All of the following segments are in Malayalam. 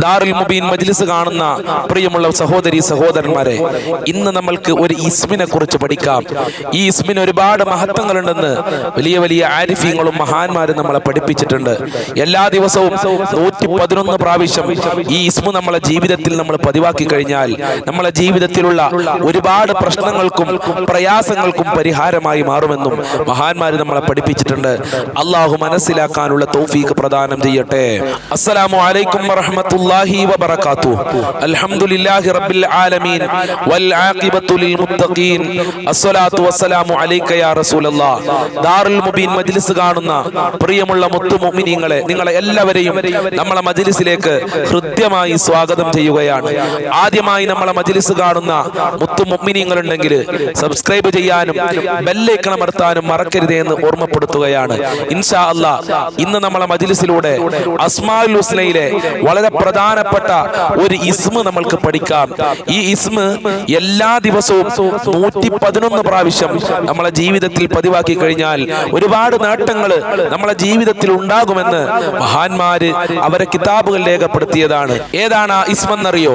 ദാറുൽ മുബീൻ മജ്ലിസ് കാണുന്ന പ്രിയമുള്ള സഹോദരി സഹോദരന്മാരെ ഇന്ന് നമ്മൾക്ക് ഒരു ഇസ്മിനെ കുറിച്ച് പഠിക്കാം. ഈ ഇസ്മിന് ഒരുപാട് മഹത്വങ്ങളുണ്ടെന്ന് വലിയ വലിയ ആരിഫ്യങ്ങളും മഹാന്മാരും നമ്മളെ പഠിപ്പിച്ചിട്ടുണ്ട്. എല്ലാ ദിവസവും നൂറ്റി പതിനൊന്ന് പ്രാവശ്യം ഈ ഇസ്മു നമ്മളെ ജീവിതത്തിൽ നമ്മൾ പതിവാക്കി കഴിഞ്ഞാൽ നമ്മളെ ജീവിതത്തിലുള്ള ഒരുപാട് പ്രശ്നങ്ങൾക്കും പ്രയാസങ്ങൾക്കും പരിഹാരമായി മാറുമെന്നും മഹാന്മാർ നമ്മളെ പഠിപ്പിച്ചിട്ടുണ്ട്. അള്ളാഹു മനസ്സിലാക്കാനുള്ള തൗഫീഖ് പ്രദാനം ചെയ്യട്ടെ. അസ്സലാമു അലൈക്കും വറഹ്മത്തുള്ളാഹി വബറകാതുഹു അൽഹംദുലില്ലാഹി റബ്ബിൽ ആലമീൻ. വൽ ആഖിബത്തു ലിൽ മുത്തഖീൻ. അസ്സലാത്തു വസ്സലാമു അലൈക യാ റസൂലല്ലാഹ് ദാറുൽ മുബീൻ മജ്ലിസ് കാണുന്ന പ്രിയമുള്ള മുത്തു മുഅ്മിനീങ്ങളെ നിങ്ങളെ എല്ലാവരെയും നമ്മളെ മജ്ലിസിലേക്ക് ഹൃദ്യമായി സ്വാഗതം ചെയ്യുകയാണ്. ആദ്യമായി നമ്മളെ മജ്ലിസ് കാണുന്ന മുത്തു മുഅ്മിനീങ്ങളുണ്ടെങ്കിൽ സബ്സ്ക്രൈബ് ചെയ്യാനും ബെല്ലൈക്കൺ അമർത്താനും മറക്കരുതേ എന്ന് ഓർമ്മപ്പെടുത്തുകയാണ്. ഇൻഷാ അല്ലാ ഇന്ന് നമ്മളെ മജ്ലിസിലൂടെ അസ്മാൽ ഹുസ്നയിലെ വളരെ പ്രധാനപ്പെട്ട ഒരു ഇസ്മ നമ്മൾക്ക് പഠിക്കാം. ഈ ഇസ്മ എല്ലാ ദിവസവും നൂറ്റി പതിനൊന്ന് പ്രാവശ്യം നമ്മളെ ജീവിതത്തിൽ പതിവാക്കി കഴിഞ്ഞാൽ ഒരുപാട് നേട്ടങ്ങൾ നമ്മളെ ജീവിതത്തിൽ ഉണ്ടാകുമെന്ന് മഹാന്മാര് അവരെ കിതാബുകൾ രേഖപ്പെടുത്തിയതാണ്. ഏതാണ് ആ ഇസ്മെന്നറിയോ?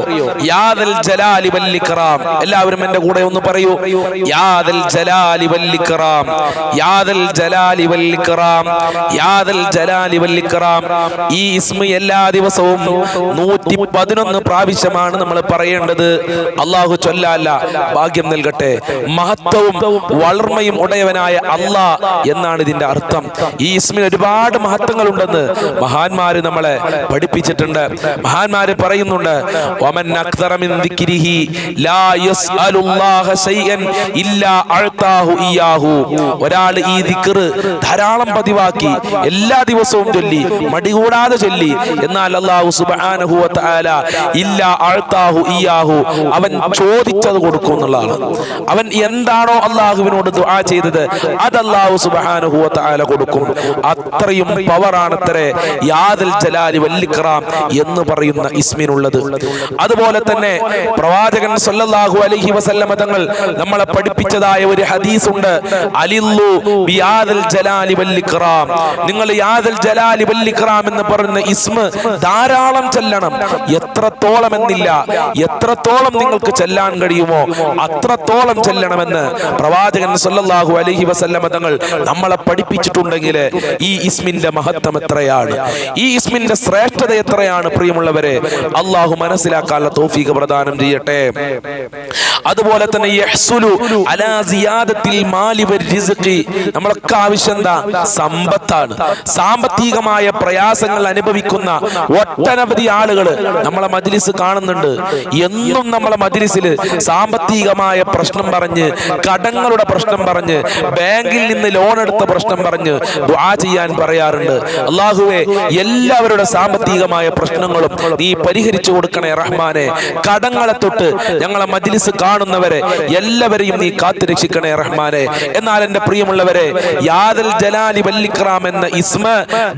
യാദൽ ജലാലി വല്ലിക്കറാം എല്ലാവരും എന്റെ കൂടെ ഒന്ന് പറയൂ. യാദൽ ജലാലി വല്ലിക്കറാം യാദൽ ജലാലി വല്ലിക്കറാം യാദൽ ജലാലി വല്ലിക്കറാം ഈ ഇസ്മ എല്ലാ ദിവസവും നൂറ്റി പതിനൊന്ന് പ്രാവശ്യമാണ് നമ്മൾ പറയേണ്ടത്. അള്ളാഹു ചൊല്ലാല്ല ഭാഗ്യം നൽകട്ടെ. മഹത്വവും വളർമ്മയും ഉടയവനായ അള്ളാ എന്നാണ് ഇതിന്റെ അർത്ഥം. ഈ ഇസ്മിന് ഒരുപാട് മഹത്വങ്ങൾ ഉണ്ടെന്ന് മഹാന്മാര് നമ്മളെ പഠിപ്പിച്ചിട്ടുണ്ട്. മഹാന്മാര് പറയുന്നുണ്ട് ലാ യസ്അലുല്ലാഹ ഇല്ലാ ഇയാഹു ഒരാൾ ഈ ദിക്ർ ധാരാളം പതിവാക്കി എല്ലാ ദിവസവും ചൊല്ലി മടികൂടാതെ ചൊല്ലി. എന്നാൽ അള്ളാഹു സുബ്ഹാനഹു ഇയാഹു അവൻ ചോദിച്ചത് കൊടുക്കും എന്നുള്ളതാണ്. അവൻ എന്താണോ അള്ളാഹുവിനോട് ദുആ ചെയ്തത് അത് അള്ളാഹു സുബ്ഹാനഹു വ കൊടുക്കും. അത്രയും പവറാണത്രേ യാദൽ ജലാലി വല്ലിക്കറാം എന്ന് പറയുന്ന ഇസ്മിനുള്ളത്. അതുപോലെ തന്നെ പ്രവാചകൻ സല്ലല്ലാഹു അലൈഹി വസല്ലമ തങ്ങൾ നമ്മളെ പഠിപ്പിച്ചതായ ഒരു ഹദീസ് ഉണ്ട് അലില്ലു ബിയാദൽ ജലാലി വല്ലിക്കറാം നിങ്ങൾ യാദൽ ജലാലി വല്ലിക്കറാം എന്ന് പറയുന്ന ഇസ്മ ധാരാളം ചെല്ലണം എത്രത്തോളം എന്നില്ല. എത്രത്തോളം നിങ്ങൾക്ക് ചെല്ലാൻ കഴിയുമോ അത്രത്തോളം ചെല്ലണമെന്ന് പ്രവാചകൻ സല്ലല്ലാഹു അലൈഹി വസല്ലമ തങ്ങൾ നമ്മളെ പഠിപ്പിച്ചിട്ടുണ്ടെങ്കിൽ ഈ ഇസ്മിന്റെ മഹത്വം എത്രയാണ്? ഈ ഇസ്മിന്റെ ശ്രേഷ്ഠത എത്രയാണ്? പ്രിയമുള്ളവരെ അള്ളാഹു മനസ്സിലാക്കാനുള്ള തോഫീക പ്രദാനം ചെയ്യട്ടെ. അതുപോലെ തന്നെ നമ്മളൊക്കെ ആവശ്യം എന്താ? സമ്പത്താണ്. സാമ്പത്തികമായ പ്രയാസങ്ങൾ അനുഭവിക്കുന്ന ഒട്ടനവധി ആളുകൾ നമ്മളെ മജ്ലിസ് കാണുന്നുണ്ട്. എന്നും നമ്മളെ മജ്ലിസിൽ സാമ്പത്തികമായ പ്രശ്നം പറഞ്ഞ് കടങ്ങളുടെ പ്രശ്നം പറഞ്ഞ് ബാങ്കിൽ നിന്ന് ലോൺ എടുത്ത പ്രശ്നം പറഞ്ഞ് ദുആ ചെയ്യാൻ പറയാറുണ്ട്. അള്ളാഹുവെ എല്ലാവരുടെ സാമ്പത്തികമായ പ്രശ്നങ്ങളും നീ പരിഹരിച്ചു കൊടുക്കണേ റഹ്മാനെ. കടങ്ങളെ തൊട്ട് ഞങ്ങളെ മജ്ലിസ് കാണുന്നവരെ എല്ലാവരെയും നീ കാത്തു രക്ഷിക്കണേ റഹ്മാനെ. എന്നാൽ എന്റെ പ്രിയമുള്ളവരെ യാദൽ ജലാലി വല്ലിക്രാം എന്ന ഇസ്മ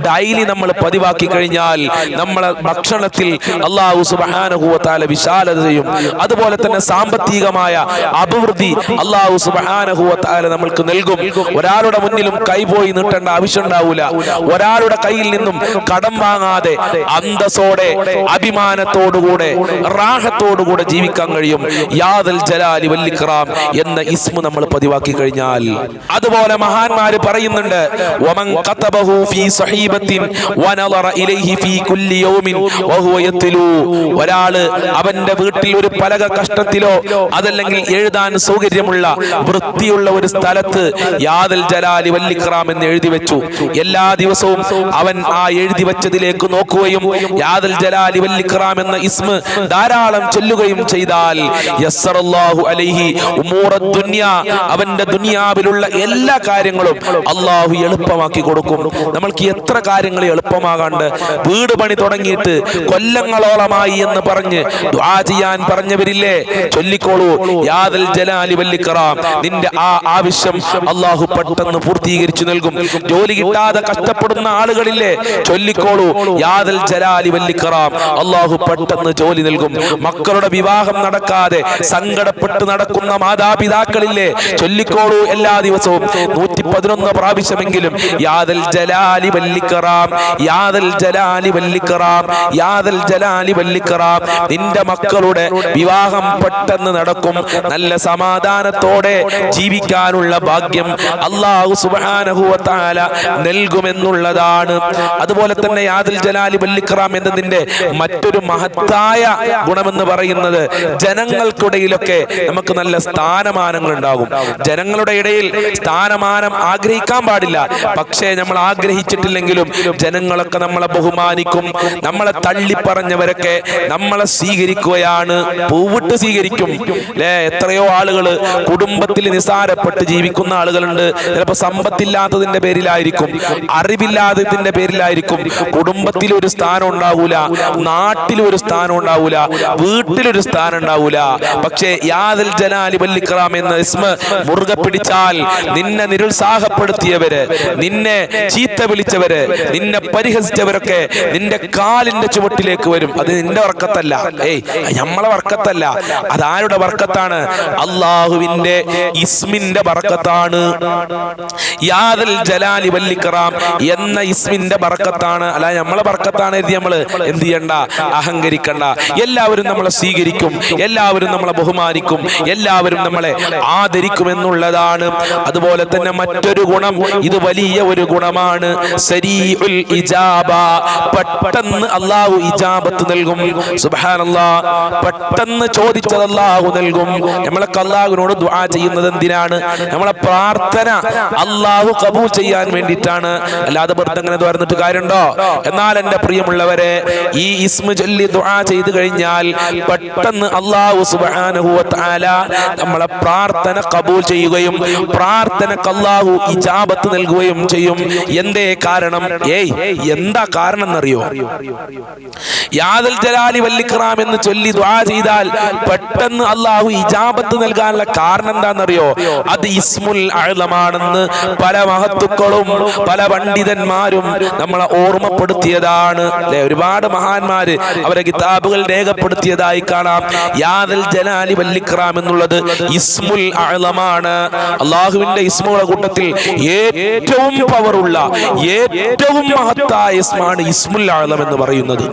ഡൈലി നമ്മൾ പതിവാക്കി കഴിഞ്ഞാൽ നമ്മളെ ഭക്ഷണത്തിൽ അള്ളാഹു സുബാനഹുവത്താല വിശാലതയും അതുപോലെ തന്നെ സാമ്പത്തികമായ അഭിവൃദ്ധി അള്ളാഹു സുബാനഹുവത്താല നമ്മൾക്ക് നൽകും. ഒരാളുടെ മുന്നിലും കൈപോയി നീട്ടേണ്ട ആവശ്യം ഉണ്ടാവൂല. ഒരാളുടെ കയ്യിൽ നിന്നും കടം വാങ്ങാതെ അന്തസ്സോടെ അഭിമാനത്തോടുകൂടെ റാഹത്തോടുകൂടെ ജീവിക്കാൻ കഴിയും. യാദൽ ജലാലി വല്ലിക്രാം എന്ന ഇസ്മു നമ്മൾ പതിവാക്കി കഴിഞ്ഞാൽ. അതുപോലെ മഹാന്മാര് പറയുന്നുണ്ട് വമൻ ഖതബഹു ഫീ സഹീബത്തിൻ വനളറ ഇലൈഹി ഫീ കുല്ലി യൗമിൻ ഒരാൾ അവന്റെ വീട്ടിൽ ഒരു പലക കഷ്ടത്തിലോ അതല്ലെങ്കിൽ എഴുതാൻ സൗകര്യമുള്ള വൃത്തിയുള്ള ഒരു സ്ഥലത്ത് യാദൽ ജലാലി വല്ലിക്റാം എന്ന് എഴുതി വെച്ചു. എല്ലാ ദിവസവും അവൻ ആ എഴുതി വെച്ചതിലേക്ക് നോക്കുകയും യാദൽ ജലാലി വല്ലിക്റാം എന്ന ഇസ്മ ധാരാളം ചൊല്ലുകയും ചെയ്താൽ അലൈഹി അവന്റെ ദുനിയാവിലുള്ള എല്ലാ കാര്യങ്ങളും അള്ളാഹു എളുപ്പമാക്കി കൊടുക്കും. നമ്മൾക്ക് എത്ര കാര്യങ്ങൾ എളുപ്പമാകാണ്ട് വീട് പണി തുടങ്ങിയിട്ട് കൊല്ലങ്ങളോളമായി എന്ന് പറഞ്ഞ് ദുആ ചെയ്യാൻ പറഞ്ഞവരില്ലേ? ചൊല്ലിക്കോളൂ. യാദൽ ജലാലി വല്ലിക്കറാം നിന്റെ ആ ആവശ്യം അള്ളാഹു പെട്ടെന്ന് പൂർത്തീകരിച്ചു നൽകും. ജോലി കിട്ടാതെ കഷ്ടപ്പെടുന്ന ആളുകളില്ലേ? ചൊല്ലിക്കോളൂ. യാദൽ ജലാലി വല്ലിക്കറാം അള്ളാഹു പെട്ടെന്ന് ജോലി നൽകും. മക്കളുടെ വിവാഹം നടക്കാതെ സങ്കടപ്പെട്ട് നടക്കുന്ന മാതാപിതാക്കളില്ലേ? ചൊല്ലിക്കോളൂ എല്ലാ ദിവസവും. നൂറ്റി പതിനൊന്ന് പ്രാവശ്യമെങ്കിലും യാദൽ ജലാലി വല്ലിക്കറാം യാദൽ ജലാലി വല്ലിക്കറാം യാ ജലാലി വല്ലിക്കറാം. നിന്റെ മക്കളുടെ വിവാഹം പെട്ടെന്ന് നടക്കും. നല്ല സമാധാനത്തോടെ ജീവിക്കാനുള്ള ഭാഗ്യം അള്ളാഹു സുബാനഹുവത്താല നൽകുമെന്നുള്ളതാണ്. അതുപോലെ തന്നെ യാദിൽ ജലാലി വല്ലിക്കറാം എന്നതിന്റെ മറ്റൊരു മഹത്തായ ഗുണമെന്ന് പറയുന്നത് ജനങ്ങൾക്കിടയിലൊക്കെ നമുക്ക് നല്ല സ്ഥാനമാനങ്ങൾ ഉണ്ടാകും ജനങ്ങളുടെ ഇടയിൽ സ്ഥാനമാനം ആഗ്രഹിക്കാൻ പാടില്ല. പക്ഷേ നമ്മൾ ആഗ്രഹിച്ചിട്ടില്ലെങ്കിലും ജനങ്ങളൊക്കെ നമ്മളെ ബഹുമാനിക്കും. നമ്മളെ തള്ളിപ്പറഞ്ഞവരൊക്കെ നമ്മളെ സ്വീകരിക്കുകയാണ്. പൂവിട്ട് സ്വീകരിക്കും. അല്ലേ എത്രയോ ആളുകൾ കുടുംബത്തിൽ നിസാരപ്പെട്ട് ജീവിക്കുന്ന ആളുകളുണ്ട്. ചിലപ്പോൾ സമ്പത്തില്ലാത്തതിന്റെ പേരിലായിരിക്കും അറിവില്ലാത്തതിന്റെ പേരിലായിരിക്കും. കുടുംബത്തിൽ ഒരു സ്ഥാനം ഉണ്ടാവൂല നാട്ടിൽ ഒരു സ്ഥാനം ഉണ്ടാവൂല വീട്ടിലൊരു സ്ഥാനം ഉണ്ടാവൂല. പക്ഷേ യാദൽ ജനാലി വല്ലിക്രാം എന്ന ഇസ്മ മുറുകെ പിടിച്ചാൽ നിന്നെ നിരുത്സാഹപ്പെടുത്തിയവര് നിന്നെ ചീത്ത വിളിച്ചവര് നിന്നെ പരിഹസിച്ചവരൊക്കെ നിന്റെ കാലിന്റെ ചുവട്ടിലേക്ക് വരും. അത് നിന്റെ വർക്കത്തല്ല. ഏയ് നമ്മളെ വർക്കത്തല്ല. അതാരുടെ വർക്കത്താണ്? അള്ളാഹുവിന്റെ ഇസ്മിന്റെ വർക്കത്താണ്. യാദൽ ജലാലി വല്ലിക്കറാം എന്ന ഇസ്മിന്റെ ബർക്കത്താണ് അല്ല നമ്മളെ ബർക്കത്താണ് എഴുതി നമ്മൾ എന്ത് ചെയ്യണ്ട? അഹങ്കരിക്കണ്ട. എല്ലാവരും നമ്മളെ സ്വീകരിക്കും. എല്ലാവരും നമ്മളെ ബഹുമാനിക്കും. എല്ലാവരും നമ്മളെ ആദരിക്കും എന്നുള്ളതാണ് അതുപോലെ തന്നെ മറ്റൊരു ഗുണം. ഇത് വലിയ ഒരു ഗുണമാണ്. പെട്ടെന്ന് അള്ളാഹു ഇജാബത്ത് നൽകും. സുബ്ഹാനല്ലാഹ് പെട്ടെന്ന് ചോദിച്ചത് അല്ലാഹു നൽകും. നമ്മളൊക്കെ അള്ളാഹുവിനോട് ദുആ ചെയ്യുന്നത് എന്തിനാണ്? നമ്മളെ പ്രാർത്ഥന അള്ളാഹു കബൂൽ ചെയ്യാൻ വേണ്ടിയിട്ടാണ്. അല്ലാതെ വെറുതെ അങ്ങനെ തുറന്നിട്ട് കാര്യമുണ്ടോ? എന്നാൽ എന്റെ പ്രിയമുള്ളവരെ ഈ ഇസ്മു ചൊല്ലി ദുആ ചെയ്തു കഴിഞ്ഞാൽ പെട്ടെന്ന് അള്ളാഹു സുബ്ഹാനഹു വ തആല നമ്മളെ പ്രാർത്ഥന കബൂൽ ചെയ്യുകയും പ്രാർത്ഥനക്ക് അള്ളാഹു ഇജാബത്ത് നൽകുകയും ചെയ്യും. എന്തേ കാരണം? ഏയ് എന്താ കാരണം എന്നറിയോ യാദൽ ജലാലി വല്ലിക്റാം എന്ന് ചൊല്ലി ദുആ ചെയ്താൽ പെട്ടെന്ന് അള്ളാഹു ഇജാബത്ത് നൽകാനുള്ള കാരണം എന്താണെന്നറിയോ? അത് ഇസ്മുൽ അഴലമാണെന്ന് പല മഹത്തുക്കളും പല പണ്ഡിതന്മാരും നമ്മളെ ഓർമ്മപ്പെടുത്തിയതാണ്. അല്ലെ? ഒരുപാട് മഹാന്മാര് അവരെ കിതാബുകൾ രേഖപ്പെടുത്തിയതായി കാണാം. യാദൽ ജലാലി വല്ലിക്റാം എന്നുള്ളത് ഇസ്മുൽ അഴലമാണ് അള്ളാഹുവിന്റെ ഇസ്മുകളുടെ കൂട്ടത്തിൽ ഏറ്റവും പവറുള്ള ഏറ്റവും മഹത്തായ ഇസ്മാണ് ഇസ്മുൽ അഴലം എന്ന് പറയുന്നത്.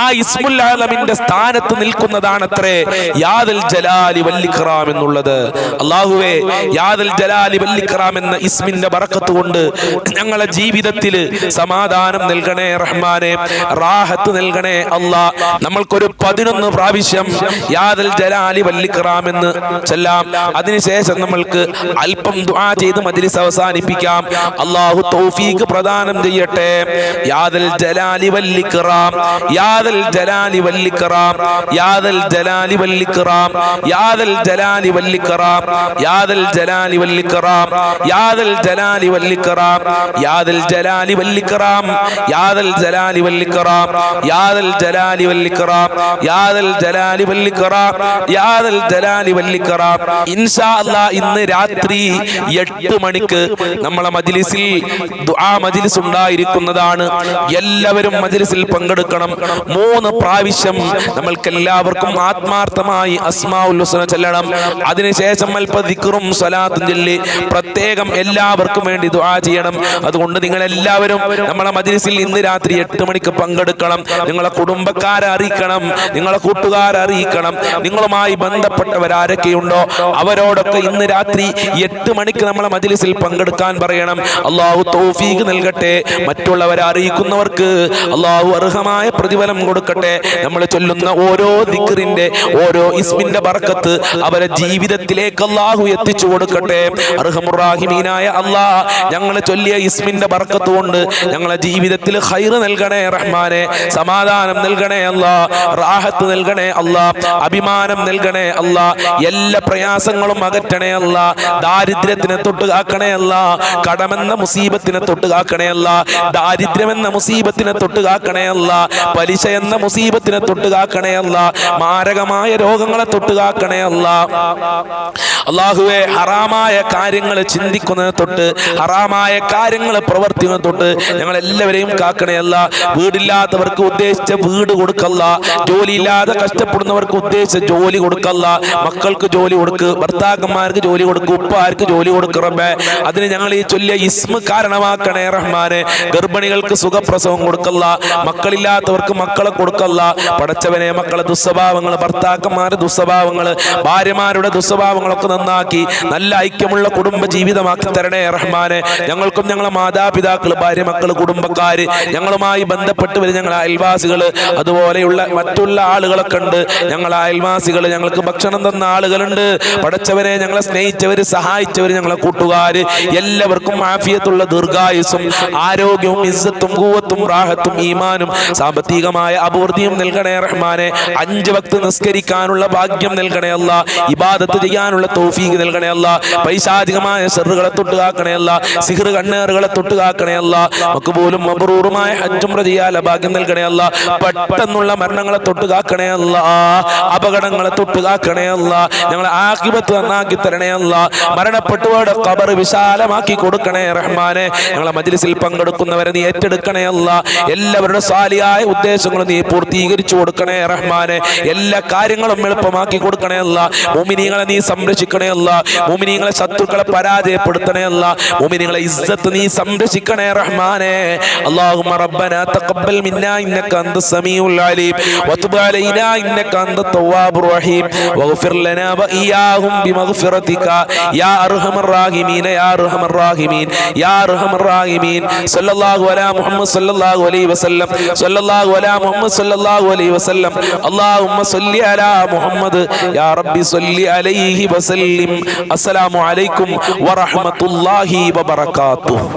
ആ ഇസ്മുൽ ആലമിന്റെ സ്ഥാനത്ത് നിൽക്കുന്നതാണ് അത്രേ യാദൽ ജലാലി വല്ലിക്റാം എന്നുള്ളത്. അള്ളാഹുവേ യാദൽ ജലാലി വല്ലിക്റാം എന്ന ഇസ്മിന്റെ ബറക്കത്ത് കൊണ്ട് ഞങ്ങളെ ജീവിതത്തിൽ സമാധാനം നൽകണേ റഹ്മാനെ റാഹത്ത് നൽകണേ അള്ളാ. നമ്മൾക്കൊരു പതിനൊന്ന് പ്രാവശ്യം യാദൽ ജലാലി വല്ലിക്റാം എന്ന് ചെല്ലാം. അതിനുശേഷം നമ്മൾക്ക് അല്പം ദുആ ചെയ്ത് മജ്ലിസ് അവസാനിപ്പിക്കാം. അള്ളാഹു തൗഫീഖ് പ്രദാനം ചെയ്യട്ടെ. യാദൽ ജലാലി വല്ലിക്റാം യാദൽ ജലാലി വല്ലിക്കറാം യാദൽ ജലാലി വല്ലിക്കറാം യാദൽ ജലാലി വല്ലിക്കറാം യാദൽ ജലാലി വല്ലിക്കറാം യാദൽ ജലാലി വല്ലിക്കറാം യാദൽ ജലാലി വല്ലിക്കറാം യാദൽ ജലാലി വല്ലിക്കറാം യാദൽ ജലാലി വല്ലിക്കറാം യാദൽ ജലാലി വല്ലിക്കറാം യാദൽ ജലാലി വല്ലിക്കറാം ഇൻഷാ അല്ലാ ഇന്ന് രാത്രി എട്ട് മണിക്ക് നമ്മളെ മജ്ലിസിൽ ദുആ മജ്ലിസ് ഉണ്ടായിരിക്കുന്നതാണ് എല്ലാവരും മജ്ലിസിൽ പങ്കെടുക്കണം മൂന്ന് പ്രാവശ്യം നമ്മൾക്ക് എല്ലാവർക്കും ആത്മാർത്ഥമായി അസ്മാഉൽ ഹുസ്ന ചെല്ലണം. അതിനുശേഷം അല്പതിക്കറും സ്വലാത്തും ചൊല്ലി പ്രത്യേകം എല്ലാവർക്കും വേണ്ടി ദുആ ചെയ്യണം. അതുകൊണ്ട് നിങ്ങൾ എല്ലാവരും നമ്മളെ മജ്ലിസിൽ ഇന്ന് രാത്രി എട്ട് മണിക്ക് പങ്കെടുക്കണം. നിങ്ങളെ കുടുംബക്കാരെ അറിയിക്കണം. നിങ്ങളെ കൂട്ടുകാരെ അറിയിക്കണം. നിങ്ങളുമായി ബന്ധപ്പെട്ടവരാരൊക്കെയുണ്ടോ അവരോടൊക്കെ ഇന്ന് രാത്രി എട്ട് മണിക്ക് നമ്മളെ മജ്ലിസിൽ പങ്കെടുക്കാൻ പറയണം. അള്ളാഹു തൗഫീഖ് നൽകട്ടെ. മറ്റുള്ളവരെ അറിയിക്കുന്നവർക്ക് അള്ളാഹു അർഹമായ പ്രതിഫലം കൊടുക്കട്ടെ. നമ്മൾ ചൊല്ലുന്ന ഓരോ ദിക്റിന്റെ ഓരോ ഇസ്മിന്റെ ബർക്കത്ത് അവരെ ജീവിതത്തിലേക്ക് അള്ളാഹു എത്തിച്ചു കൊടുക്കട്ടെ. അർഹമുറാഹിമീനായ അള്ളാ ഞങ്ങൾ ചൊല്ലിയ ഇസ്മിന്റെ ബർക്കത്ത് കൊണ്ട് ഞങ്ങളെ ജീവിതത്തിൽ ഹൈറ് നൽകണേ റഹ്മാനെ സമാധാനം നൽകണേ അല്ലാ റാഹത്ത് നൽകണേ അല്ലാ അഭിമാനം നൽകണേ അല്ലാ എല്ലാ പ്രയാസങ്ങളും അകറ്റണേ അല്ല ദാരിദ്ര്യത്തിനെ തൊട്ട് കാക്കണേ അല്ല കടമെന്ന മുസീബത്തിനെ തൊട്ട് കാക്കണേ അല്ല ദാരിദ്ര്യമെന്ന മുസീബത്തിനെ തൊട്ട് കാക്കണേ അല്ല പലിശ എന്ന മുസീബത്തിനെ തൊട്ടുകാക്കണേ അല്ല. മാരകമായ രോഗങ്ങളെ തൊട്ടുകാക്കണേ അല്ല. അള്ളാഹുവെ ഹറാമായ കാര്യങ്ങൾ ചിന്തിക്കുന്നത് തൊട്ട് ഹറാമായ കാര്യങ്ങൾ പ്രവർത്തിക്കുന്നത് തൊട്ട് ഞങ്ങൾ എല്ലാവരെയും കാക്കണേ അല്ല. വീടില്ലാത്തവർക്ക് ഉദ്ദേശിച്ച വീട് കൊടുക്കല്ല. ജോലിയില്ലാതെ കഷ്ടപ്പെടുന്നവർക്ക് ഉദ്ദേശിച്ച ജോലി കൊടുക്കല്ല. മക്കൾക്ക് ജോലി കൊടുക്ക് ഭർത്താക്കന്മാർക്ക് ജോലി കൊടുക്ക് ഉപ്പാർക്ക് ജോലി കൊടുക്കറമ്പേ അതിന് ഞങ്ങൾ ഈ ചൊല്ലിയ ഇസ്മ കാരണമാക്കണേ റഹ്മാനെ. ഗർഭിണികൾക്ക് സുഖപ്രസവം കൊടുക്കല്ല. മക്കളില്ലാത്തവർക്ക് മക്കളെ കൊടുക്കല്ല. പടച്ചവനെ മക്കളെ ദുസ്വഭാവങ്ങൾ ഭർത്താക്കന്മാരുടെ ദുസ്വഭാവങ്ങൾ ഭാര്യമാരുടെ ദുസ്വഭാവങ്ങളൊക്കെ നന്നാക്കി നല്ല ഐക്യമുള്ള കുടുംബ ജീവിതമാക്കി തരണേ റഹ്മാനെ. ഞങ്ങൾക്കും ഞങ്ങളെ മാതാപിതാക്കൾ ഭാര്യ മക്കൾ കുടുംബക്കാര് ഞങ്ങളുമായി ബന്ധപ്പെട്ട് വരും ഞങ്ങളെ അയൽവാസികൾ അതുപോലെയുള്ള മറ്റുള്ള ആളുകളൊക്കെ ഉണ്ട്. ഞങ്ങളെ അയൽവാസികൾ ഞങ്ങൾക്ക് ഭക്ഷണം തന്ന ആളുകളുണ്ട്. പഠിച്ചവരെ ഞങ്ങളെ സ്നേഹിച്ചവര് സഹായിച്ചവര് ഞങ്ങളെ കൂട്ടുകാര്. എല്ലാവർക്കും ആഫിയത്തുള്ള ദീർഘായുസും ആരോഗ്യവും ഇസ്സത്തും കൂവത്തും റാഹത്തും ഈമാനും സാമ്പത്തികമായ അഭിവൃദ്ധിയും നൽകണേ റഹ്മാനെ. അഞ്ച് വക്ത് നിസ്കരിക്കാനുള്ള ഭാഗ്യം നൽകണേ അല്ല ഇബാദത്ത് ചെയ്യാനുള്ള തൗഫീഖ് നൽകണേ അല്ല. പൈശാചികമായ സെറുകളെ തൊട്ട് അല്ല. സിഹർ കണ്ണേറുകളെ തൊട്ട് കാക്കണേ അല്ല. നമുക്ക് പോലും മബറൂറുമായ ഹജ്ജും പ്രതിയാല ഭാഗ്യം നൽകണേ പെട്ടെന്നുള്ള മരണങ്ങളെ തൊട്ട് അല്ല. അപകടങ്ങളെ തൊട്ട് അല്ല. ഞങ്ങളെ ആക്കിപത്ത് നന്നാക്കി തരണേ അല്ല. കബർ വിശാലമാക്കി കൊടുക്കണേ റഹ്മാനെ. ഞങ്ങളെ മജ്ലിസിൽ പങ്കെടുക്കുന്നവരെ നീ ഏറ്റെടുക്കണേ അല്ല. എല്ലാവരുടെ സാലിയായ ഉദ്ദേശങ്ങളും നീ പൂർത്തീകരിച്ചു കൊടുക്കണേ റഹ്മാനെ. എല്ലാ കാര്യങ്ങളും എളുപ്പമാക്കി കൊടുക്കണേ അല്ല. മോമിനികളെ നീ സംരക്ഷിക്കണേ അല്ല മോമിനികളെ ശത്രുക്കളെ പരാജയപ്പെടുത്തണേ അല്ല മോമിനികളെ ഇസ്സത്ത് നീ സംരക്ഷിക്കണേ റഹ്മാനെ اللهم ربنا تقبل منا انك انت السميع العليم وتب علينا انك انت التواب الرحيم واغفر لنا واياهم بمغفرتك يا ارحم الراحمين يا ارحم الراحمين يا ارحم الراحمين صلى الله على محمد صلى الله عليه وسلم صلى الله على محمد صلى الله عليه وسلم اللهم صل على محمد يا ربي صل عليه وسلم السلام عليكم ورحمه الله وبركاته